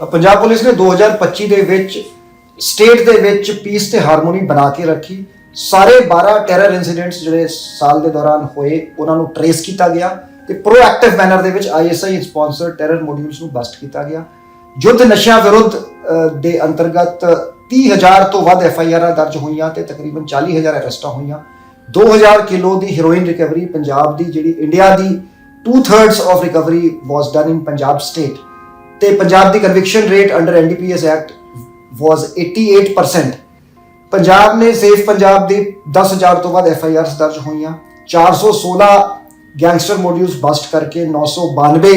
Punjab police ਨੇ 2025 ਦੇ ਵਿੱਚ ਸਟੇਟ ਦੇ ਵਿੱਚ ਪੀਸ ਤੇ ਹਾਰਮੋਨੀ ਬਣਾ ਕੇ ਰੱਖੀ। ਸਾਰੇ 12 ਟੈਰਰ ਇਨਸੀਡੈਂਟਸ ਜਿਹੜੇ ਸਾਲ ਦੇ ਦੌਰਾਨ ਹੋਏ, ਉਹਨਾਂ ਨੂੰ ਟਰੇਸ ਕੀਤਾ ਗਿਆ ਤੇ ਪ੍ਰੋਐਕਟਿਵ ਮੈਨਰ ਦੇ ਵਿੱਚ ਆਈਐਸਆਈ ਸਪਾਂਸਰ ਟੈਰਰ ਮੋਡਿਊਲਸ ਨੂੰ ਬਸਟ ਕੀਤਾ ਗਿਆ। ਯੁੱਧ ਨਸ਼ਿਆਂ ਵਿਰੁੱਧ ਦੇ ਅੰਤਰਗਤ 30000 ਤੋਂ ਵੱਧ ਐਫਆਈਆਰਾਂ ਦਰਜ ਹੋਈਆਂ ਤੇ ਤਕਰੀਬਨ 40000 ਅਰੈਸਟਾਂ ਹੋਈਆਂ। 2000 ਕਿਲੋ ਦੀ ਹੈਰੋਇਨ ਰਿਕਵਰੀ ਪੰਜਾਬ ਦੀ, ਜਿਹੜੀ ਇੰਡੀਆ ਦੀ 2/3 of recovery was done in Punjab state ਤੇ ਪੰਜਾਬ ਦੀ conviction rate under NDPS act was 88% Punjab ਨੇ ਸੇਫ ਪੰਜਾਬ ਦੀ 10000 ਤੋਂ ਵੱਧ ਐਫਆਈਆਰਸ ਦਰਜ ਹੋਈਆਂ। 416 ਗੈਂਗਸਟਰ ਮੋਡਿਊਲਸ ਬਸਟ ਕਰਕੇ 992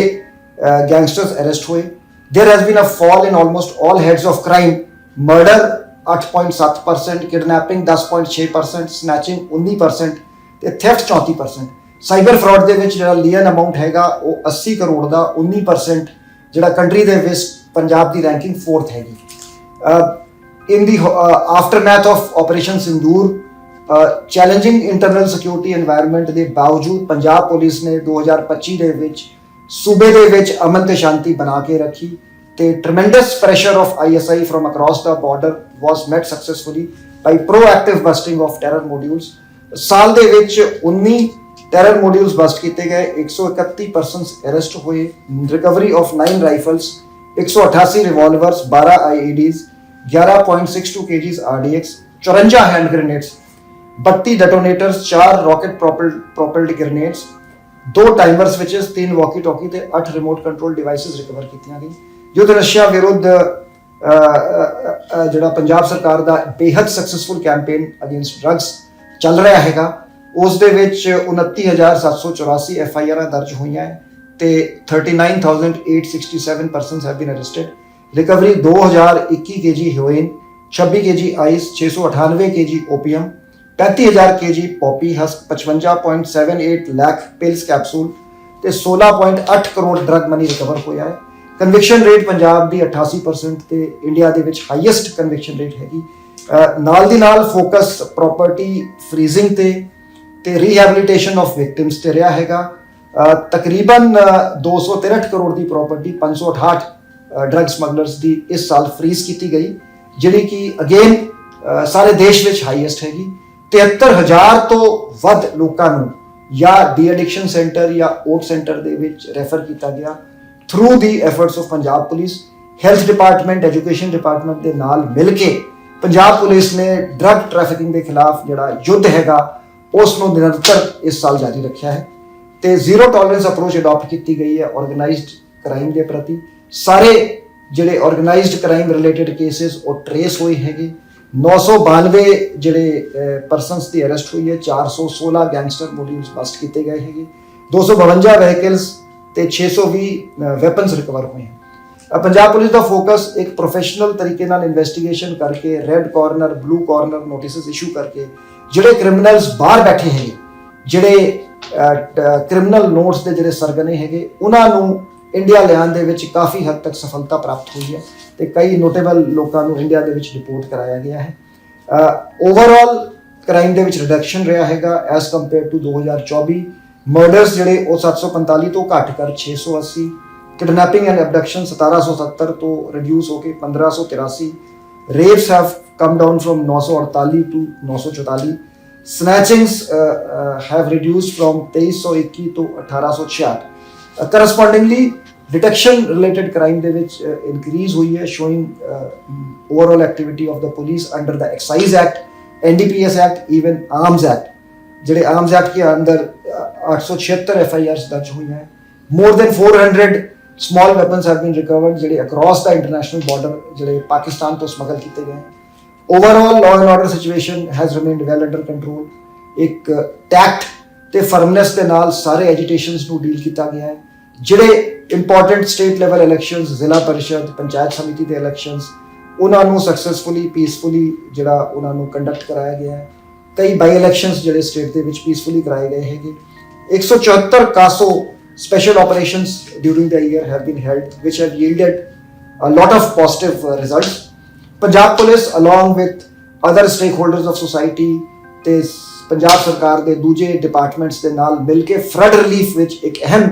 ਗੈਂਗਸਟਰਸ ਅਰੈਸਟ ਹੋਏ। There has been a fall in almost all heads of crime murder 8.7% kidnapping 10.6% snatching 19% ਤੇ theft 34% cyber fraud ਦੇ ਵਿੱਚ ਜਿਹੜਾ ਲੀਅਨ ਅਮਾਉਂਟ ਹੈਗਾ, ਉਹ 80 ਕਰੋੜ ਦਾ 19% ਜਿਹੜਾ ਕੰਟਰੀ ਦੇ ਵਿੱਚ ਪੰਜਾਬ ਦੀ ਰੈਂਕਿੰਗ 4th ਹੈਗੀ। In the aftermath of operation Sindoor challenging internal security environment ਦੇ ਬਾਵਜੂਦ ਪੰਜਾਬ ਪੁਲਿਸ ਨੇ 2025 ਦੇ ਵਿੱਚ ਸੂਬੇ ਦੇ ਵਿੱਚ ਅਮਨ ਤੇ ਸ਼ਾਂਤੀ ਬਣਾ ਕੇ ਰੱਖੀ ਤੇ tremendous pressure of ISI from across the border was met successfully by proactive busting of terror modules ਸਾਲ ਦੇ ਵਿੱਚ 19 ਟੈਰਰ ਮੋਡਿਊਲਸ ਬਸਟ ਕੀਤੇ ਗਏ 131 ਪਰਸਨਸ ਅਰੈਸਟ ਹੋਏ recovery of 9 rifles 188 revolvers 12 IEDs 11.62 kg RDX 54 hand grenades 32 detonators 4 rocket propelled grenades ਦੋ timer switches ਤਿੰਨ walkie ਟਾਕੀ ਤੇ 8 remote control devices recover ਕੀਤੀਆਂ ਗਈਆਂ। ਜੋ ਰਸ਼ੀਆ ਵਿਰੁੱਧ ਜਿਹੜਾ ਪੰਜਾਬ ਸਰਕਾਰ ਦਾ ਬੇहद ਸਕਸੈਸਫੁਲ ਕੈਂਪੇਨ ਅਗੇਂਸਟ ਡਰੱਗਸ ਚੱਲ ਰਿਹਾ ਹੈਗਾ। ਉਸ ਦੇ ਵਿੱਚ 29784 ਐਫ ਆਈ ਆਰਾਂ ਦਰਜ ਹੋਈਆਂ ਹੈ ਤੇ 39867 persons have been arrested recovery 2021 KG heroin 26 KG ice 698 KG opium 35000 kg poppy husk 55.78 lakh pills capsule ਤੇ 16.8 ਕਰੋੜ ਡਰਗ ਮਨੀ ਰਿਕਵਰ ਹੋਇਆ ਹੈ। ਕਨਵਿਕਸ਼ਨ ਰੇਟ ਪੰਜਾਬ ਦੀ 88% ਤੇ ਇੰਡੀਆ ਦੇ ਵਿੱਚ ਹਾਈਐਸਟ ਕਨਵਿਕਸ਼ਨ ਰੇਟ ਹੈਗੀ। ਨਾਲ ਦੀ ਨਾਲ ਫੋਕਸ ਪ੍ਰਾਪਰਟੀ ਫਰੀਜ਼ਿੰਗ ਤੇ ਤੇ ਰੀਹੈਬਿਲਿਟੇਸ਼ਨ ਆਫ ਵਿਕਟਿਮਸ ਤੇ ਰਿਹਾ ਹੈਗਾ। ਅਹ ਤਕਰੀਬਨ ਅਹ 263 ਕਰੋੜ ਦੀ ਪ੍ਰਾਪਰਟੀ 568 ਡਰੱਗ ਸਮਗਲਰਸ ਦੀ ਇਸ ਸਾਲ ਫਰੀਜ਼ ਕੀਤੀ ਗਈ, ਜਿਹੜੀ ਕਿ ਅਗੇਨ ਸਾਰੇ ਦੇਸ਼ ਵਿੱਚ ਹਾਈਐਸਟ ਹੈਗੀ। 73000 ਤੋਂ ਵੱਧ ਲੋਕਾਂ ਨੂੰ ਜਾਂ ਡੀ ਐਡਿਕਸ਼ਨ ਸੈਂਟਰ ਜਾਂ ਓਟ ਸੈਂਟਰ ਦੇ ਵਿੱਚ ਰੈਫਰ ਕੀਤਾ ਗਿਆ। Through the efforts of Punjab police health department education department ਦੇ ਨਾਲ ਮਿਲ ਕੇ ਪੰਜਾਬ ਪੁਲਿਸ ਨੇ ਡਰੱਗ ਟ੍ਰੈਫਿਕਿੰਗ ਦੇ ਖਿਲਾਫ ਜਿਹੜਾ ਯੁੱਧ ਹੈਗਾ ਉਸ ਨੂੰ ਨਿਰੰਤਰ ਇਸ ਸਾਲ ਜਾਰੀ ਰੱਖਿਆ ਹੈ ਤੇ ਜ਼ੀਰੋ ਟੋਲਰੈਂਸ ਅਪਰੋਚ ਅਡਾਪਟ ਕੀਤੀ ਗਈ ਹੈ ਆਰਗੇਨਾਈਜ਼ਡ ਕ੍ਰਾਈਮ ਦੇ ਪ੍ਰਤੀ। ਸਾਰੇ ਜਿਹੜੇ ਆਰਗੇਨਾਈਜ਼ਡ ਕ੍ਰਾਈਮ ਰਿਲੇਟਡ ਕੇसेस ਉਹ ਟਰੇਸ ਹੋਏ ਹੈਗੇ। 992 ਜਿਹੜੇ ਪਰਸਨਸ ਦੀ ਅਰੈਸਟ ਹੋਈ ਹੈ 416 ਗੈਂਗਸਟਰ ਮੋਡਿਊਲਸ ਬਸਟ ਕੀਤੇ ਗਏ ਹੈਗੇ। 252 ਵਹੀਕਲਸ ਤੇ 620 ਵੈਪਨਸ ਰਿਕਵਰ ਹੋਏ ਹਨ। ਪੰਜਾਬ ਪੁਲਿਸ ਦਾ ਫੋਕਸ ਇੱਕ ਪ੍ਰੋਫੈਸ਼ਨਲ ਤਰੀਕੇ ਨਾਲ ਇਨਵੈਸਟੀਗੇਸ਼ਨ ਕਰਕੇ red corner blue corner notices issue ਕਰਕੇ ਜਿਹੜੇ ਕ੍ਰਿਮੀਨਲਸ ਬਾਹਰ ਬੈਠੇ ਹੈਗੇ, ਜਿਹੜੇ ਕ੍ਰਿਮੀਨਲ ਨੋਟਸ ਦੇ ਜਿਹੜੇ ਸਰਗਨੇ ਹੈਗੇ, ਉਹਨਾਂ ਨੂੰ ਇੰਡੀਆ ਲਿਆਉਣ ਦੇ ਵਿੱਚ ਕਾਫੀ ਹੱਦ ਤੱਕ ਸਫਲਤਾ ਪ੍ਰਾਪਤ ਹੋਈ ਹੈ ਤੇ ਕਈ ਨੋਟੇਬਲ ਲੋਕਾਂ ਨੂੰ ਇੰਡੀਆ ਦੇ ਵਿੱਚ ਰਿਪੋਰਟ ਕਰਾਇਆ ਗਿਆ ਹੈ। ਓਵਰਆਲ ਕ੍ਰਾਈਮ ਦੇ ਵਿੱਚ ਰਿਡਕਸ਼ਨ ਰਿਹਾ ਹੈਗਾ ਐਸ ਕੰਪੇਅਰ ਟੂ 2024 ਮਰਡਰਸ ਜਿਹੜੇ ਉਹ 745 ਤੋਂ ਘਟ ਕਰ 680 ਕਿਡਨੈਪਿੰਗ ਐਂਡ ਐਬਡਕਸ਼ਨ 1770 ਤੋਂ ਰਿਡਿਊਸ ਹੋ ਕੇ 1583 rapes have come down from 948 to 944 snatchings uh, uh, have reduced from 2321 to 1866 uh, correspondingly detection related crime ਦੇ ਵਿੱਚ ਇਨਕਰੀਜ਼ ਹੋਈ ਹੈ showing overall activity of the police under the excise act NDPS act even arms act ਜਿਹੜੇ arms act ਦੇ ਅੰਦਰ 876 FIRs ਦਰਜ ਹੋਈਆਂ more than 400 small weapons have been recovered ਜਿਹੜੇ ਅਕ੍ਰੋਸ ਦਾ ਇੰਟਰਨੈਸ਼ਨਲ ਬਾਰਡਰ ਜਿਹੜੇ ਪਾਕਿਸਤਾਨ ਤੋਂ ਸਮਗਲ ਕੀਤੇ ਗਏ overall law and order situation has remained well under control intact ਤੇ ਫਰਮਨੈਸ ਦੇ ਨਾਲ ਸਾਰੇ ਐਜੀਟੇਸ਼ਨਸ ਨੂੰ ਡੀਲ ਕੀਤਾ ਗਿਆ ਹੈ, ਜਿਹੜੇ ਇੰਪੋਰਟੈਂਟ ਸਟੇਟ ਲੈਵਲ ਇਲੈਕਸ਼ਨਸ ਜ਼ਿਲ੍ਹਾ ਪਰਿਸ਼ਦ, ਪੰਚਾਇਤ ਸਮਿਤੀ ਦੇ ਇਲੈਕਸ਼ਨਸ ਉਹਨਾਂ ਨੂੰ ਸਕਸੈਸਫੁਲੀ ਪੀਸਫੁਲੀ ਜਿਹੜਾ ਉਹਨਾਂ ਨੂੰ ਕੰਡਕਟ ਕਰਾਇਆ ਗਿਆ ਹੈ। ਕਈ ਬਾਈ ਇਲੈਕਸ਼ਨਸ ਜਿਹੜੇ ਸਟੇਟ ਦੇ ਵਿੱਚ ਪੀਸਫੁਲੀ ਕਰਾਏ ਗਏ ਹੈਗੇ। 174 CASO special operations during the year have been held, which have yielded a lot of positive results Punjab police along with other stakeholders of society, ਤੇ ਸ- ਪੰਜਾਬ ਸਰਕਾਰ ਦੇ ਦੂਜੇ ਡਿਪਾਰਟਮੈਂਟਸ ਦੇ ਨਾਲ ਮਿਲ ਕੇ ਫਲੱਡ ਰਿਲੀਫ ਵਿੱਚ ਇੱਕ ਅਹਿਮ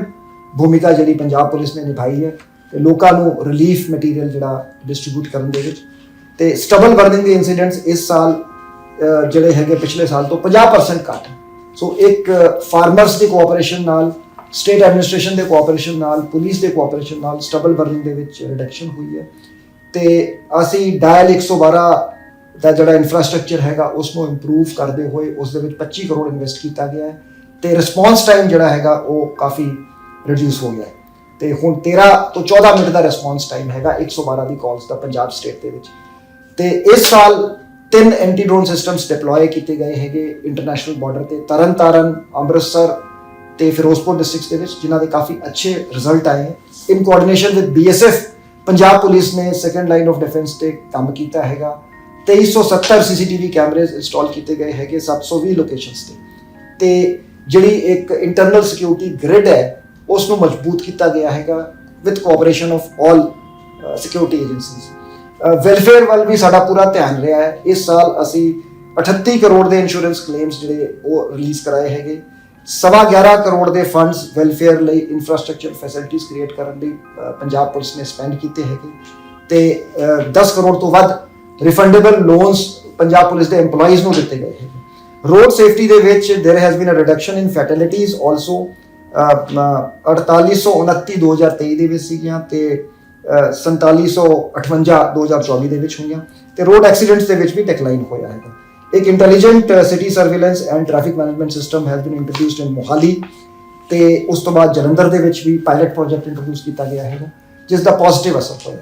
ਭੂਮਿਕਾ ਜਿਹੜੀ ਪੰਜਾਬ ਪੁਲਿਸ ਨੇ ਨਿਭਾਈ ਹੈ, ਤੇ ਲੋਕਾਂ ਨੂੰ ਰਿਲੀਫ ਮਟੀਰੀਅਲ ਜਿਹੜਾ ਡਿਸਟ੍ਰੀਬਿਊਟ ਕਰਨ ਦੇ ਵਿੱਚ। ਤੇ ਸਟਬਲ ਬਰਨਿੰਗ ਦੇ ਇਨਸੀਡੈਂਟਸ ਇਸ ਸਾਲ ਜਿਹੜੇ ਹੈਗੇ ਪਿਛਲੇ ਸਾਲ ਤੋਂ 50% ਘੱਟ। ਸੋ ਇੱਕ ਫਾਰਮਰਸ ਦੀ ਕੋਆਪਰੇਸ਼ਨ ਨਾਲ ਸਟੇਟ ਐਡਮਿਨਿਸਟ੍ਰੇਸ਼ਨ ਦੇ ਕੋਆਪਰੇਸ਼ਨ ਨਾਲ ਪੁਲਿਸ ਦੇ ਕੋਆਪਰੇਸ਼ਨ ਨਾਲ ਸਟਬਲ ਬਰਨਿੰਗ ਦੇ ਵਿੱਚ ਰਿਡਕਸ਼ਨ ਹੋਈ ਹੈ। ਤੇ ਅਸੀਂ ਡਾਇਲ 112 ਦਾ ਜਿਹੜਾ ਇਨਫਰਾਸਟ੍ਰਕਚਰ ਹੈਗਾ ਉਸ ਨੂੰ ਇੰਪਰੂਵ ਕਰਦੇ ਹੋਏ ਉਸ ਦੇ ਵਿੱਚ 25 ਕਰੋੜ ਇਨਵੈਸਟ ਕੀਤਾ ਗਿਆ ਹੈ ਤੇ ਰਿਸਪੌਂਸ ਟਾਈਮ ਜਿਹੜਾ ਹੈਗਾ, ਉਹ ਕਾਫੀ ਰਿਡਿਊਸ ਹੋ ਗਿਆ ਹੈ। ਤੇ ਹੁਣ 13 ਤੋਂ 14 ਮਿੰਟ ਦਾ ਰਿਸਪੌਂਸ ਟਾਈਮ ਹੈਗਾ 112 ਦੀ ਕਾਲਸ ਦਾ ਪੰਜਾਬ ਸਟੇਟ ਦੇ ਵਿੱਚ। ਤੇ ਇਸ ਸਾਲ ਤਿੰਨ ਐਂਟੀ ਡਰੋਨ ਸਿਸਟਮਸ ਡਿਪਲੋਏ ਕੀਤੇ ਗਏ ਹੈਗੇ ਇੰਟਰਨੈਸ਼ਨਲ ਬਾਰਡਰ ਤੇ, ਤਰਨਤਾਰਨ, ਅੰਮ੍ਰਿਤਸਰ ਤੇ ਫਿਰੋਜ਼ਪੁਰ ਡਿਸਟ੍ਰਿਕਟਸ ਦੇ ਵਿੱਚ, ਜਿਨ੍ਹਾਂ ਦੇ ਕਾਫੀ ਅੱਛੇ ਰਿਜ਼ਲਟ ਆਏ ਹੈ। In coordination with BSF Punjab police ਨੇ ਸੈਕੰਡ ਲਾਈਨ ਆਫ ਡਿਫੈਂਸ ਤੇ ਕੰਮ ਕੀਤਾ ਹੈਗਾ। 2370 ਸੀਸੀਟੀਵੀ ਕੈਮਰੇਜ਼ ਇੰਸਟਾਲ ਕੀਤੇ ਗਏ ਹੈਗੇ 720 ਲੋਕੇਸ਼ਨਸ ਤੇ। ਤੇ ਜਿਹੜੀ ਇੱਕ ਇੰਟਰਨਲ ਸਿਕਿਉਰਿਟੀ ਗ੍ਰਿਡ ਹੈ ਉਸ ਨੂੰ ਮਜ਼ਬੂਤ ਕੀਤਾ ਗਿਆ ਹੈਗਾ with cooperation of all security agencies welfare ਵੱਲ ਵੀ ਸਾਡਾ ਪੂਰਾ ਧਿਆਨ ਰਿਹਾ ਹੈ। ਇਸ ਸਾਲ ਅਸੀਂ 38 ਕਰੋੜ ਦੇ ਇੰਸ਼ੋਰੈਂਸ ਕਲੇਮਸ ਜਿਹੜੇ ਉਹ ਰਿਲੀਜ਼ ਕਰਾਏ ਹੈਗੇ। ਸਵਾ 11 ਕਰੋੜ ਦੇ ਫੰਡਸ ਵੈਲਫੇਅਰ ਲਈ ਇਨਫਰਾਸਟ੍ਰਕਚਰ ਫੈਸਿਲਿਟੀਜ਼ ਕ੍ਰੀਏਟ ਕਰਨ ਲਈ ਅਹ, ਪੰਜਾਬ ਪੁਲਿਸ ਨੇ ਸਪੈਂਡ ਕੀਤੇ ਹੈਗੇ ਤੇ ਅਹ, 10 ਕਰੋੜ ਤੋਂ ਵੱਧ ਰਿਫੰਡੇਬਲ ਲੋਨਸ ਪੰਜਾਬ ਪੁਲਿਸ ਦੇ EMPLOYEES ਨੂੰ ਦਿੱਤੇ ਗਏ ਹੈਗੇ ਰੋਡ ਸੇਫਟੀ ਦੇ ਵਿੱਚ there has been a reduction in fatalities also 4829 2023 ਦੇ ਵਿੱਚ ਸੀਗੀਆਂ ਤੇ ਅਹ, 4758 2024 ਦੇ ਵਿੱਚ ਹੋਈਆਂ ਤੇ ਰੋਡ ਐਕਸੀਡੈਂਟਸ ਦੇ ਵਿੱਚ ਵੀ ਡਿਕਲਾਈਨ ਹੋਇਆ ਹੈਗਾ ਇੱਕ intelligent city surveillance and traffic management system has been introduced in Mohali ਤੇ ਉਸ ਤੋਂ ਬਾਅਦ ਜਲੰਧਰ ਦੇ ਵਿੱਚ ਵੀ ਪਾਇਲਟ ਪ੍ਰੋਜੈਕਟ ਇੰਟਰੋਡਿਊਸ ਕੀਤਾ ਗਿਆ ਹੈਗਾ, ਜਿਸ ਦਾ ਪੋਜ਼ਿਟਿਵ ਅਸਰ ਹੋਇਆ।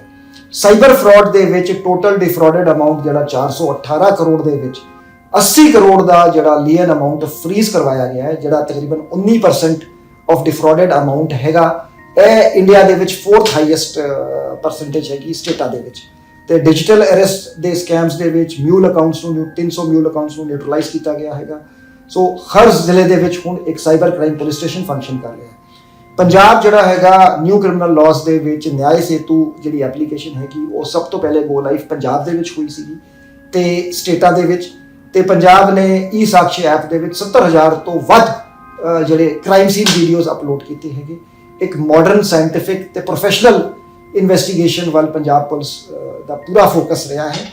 ਸਾਈਬਰ ਫਰਾਡ ਦੇ ਵਿੱਚ ਟੋਟਲ ਡਿਫਰਾਡਡ ਅਮਾਉਂਟ ਜਿਹੜਾ 418 ਕਰੋੜ ਦੇ ਵਿੱਚ 80 ਕਰੋੜ ਦਾ ਜਿਹੜਾ ਲੀਅਨ ਅਮਾਉਂਟ ਫ੍ਰੀਜ਼ ਕਰਵਾਇਆ ਗਿਆ ਹੈ, ਜਿਹੜਾ ਤਕਰੀਬਨ 19% ਆਫ ਡਿਫਰਾਡਡ ਅਮਾਉਂਟ ਹੈਗਾ। ਇਹ ਇੰਡੀਆ ਦੇ ਵਿੱਚ 4th ਹਾਈਐਸਟ ਪਰਸੈਂਟੇਜ ਹੈਗੀ ਸਟੇਟਾਂ ਦੇ ਵਿੱਚ। ਤੇ ਡਿਜੀਟਲ ਅਰੈਸਟ ਦੇ ਸਕੈਮਸ ਦੇ ਵਿੱਚ ਮਿਊਲ ਅਕਾਊਂਟਸ ਨੂੰ 300 ਮਿਊਲ ਅਕਾਊਂਟਸ ਨੂੰ ਨਿਊਟਰਲਾਈਜ਼ ਕੀਤਾ ਗਿਆ ਹੈਗਾ। ਸੋ ਹਰ ਜ਼ਿਲ੍ਹੇ ਦੇ ਵਿੱਚ ਹੁਣ ਇੱਕ cyber crime police station function ਕਰ ਰਿਹਾ ਹੈ। ਪੰਜਾਬ ਜਿਹੜਾ ਹੈਗਾ ਨਿਊ ਕ੍ਰਿਮੀਨਲ ਲਾਜ਼ ਦੇ ਵਿੱਚ ਨਿਆਂ ਸੇਤੂ ਜਿਹੜੀ ਐਪਲੀਕੇਸ਼ਨ ਹੈਗੀ, ਉਹ ਸਭ ਤੋਂ ਪਹਿਲੇ ਗੋ ਲਾਈਫ ਪੰਜਾਬ ਦੇ ਵਿੱਚ ਹੋਈ ਸੀਗੀ ਤੇ ਸਟੇਟਾਂ ਦੇ ਵਿੱਚ। ਤੇ ਪੰਜਾਬ ਨੇ ਈ ਸਾਕਸ਼ੀ ਐਪ ਦੇ ਵਿੱਚ 70000 ਤੋਂ ਵੱਧ ਜਿਹੜੇ ਕ੍ਰਾਈਮ ਸੀਨ ਵੀਡੀਓਜ਼ ਅਪਲੋਡ ਕੀਤੇ ਹੈਗੇ। ਇੱਕ ਮਾਡਰਨ ਸਾਇੰਟਿਫਿਕ ਤੇ ਪ੍ਰੋਫੈਸ਼ਨਲ ਇਨਵੈਸਟੀਗੇਸ਼ਨ ਵੱਲ ਪੰਜਾਬ ਪੁਲਿਸ ਦਾ ਪੂਰਾ ਫੋਕਸ ਰਿਹਾ ਹੈ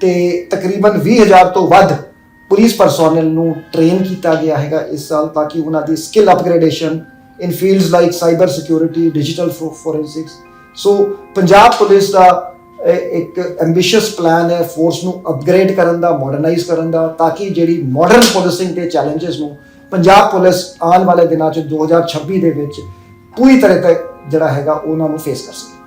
ਤੇ ਤਕਰੀਬਨ 20000 ਤੋਂ ਵੱਧ ਪੁਲਿਸ ਪਰਸੋਨਲ ਨੂੰ ਟ੍ਰੇਨ ਕੀਤਾ ਗਿਆ ਹੈਗਾ ਇਸ ਸਾਲ ਤਾਂ ਕਿ ਉਹਨਾਂ ਦੀ skill upgradation in fields like cyber security digital forensics so Punjab police ਦਾ ਇੱਕ ਐਂਬੀਸ਼ੀਅਸ ਪਲਾਨ ਹੈ ਫੋਰਸ ਨੂੰ ਅਪਗ੍ਰੇਡ ਕਰਨ ਦਾ ਮਾਡਰਨਾਈਜ਼ ਕਰਨ ਦਾ, ਤਾਂ ਕਿ ਜਿਹੜੀ ਮਾਡਰਨ ਪੁਲਿਸਿੰਗ ਦੇ ਚੈਲੰਜਸ ਨੂੰ ਪੰਜਾਬ ਪੁਲਿਸ ਆਉਣ ਵਾਲੇ ਦਿਨਾਂ 'ਚ 2026 ਦੇ ਵਿੱਚ ਪੂਰੀ ਤਰ੍ਹਾਂ ਤੇ ਜਿਹੜਾ ਹੈਗਾ ਉਹਨਾਂ ਨੂੰ ਫੇਸ ਕਰ ਸਕੇ।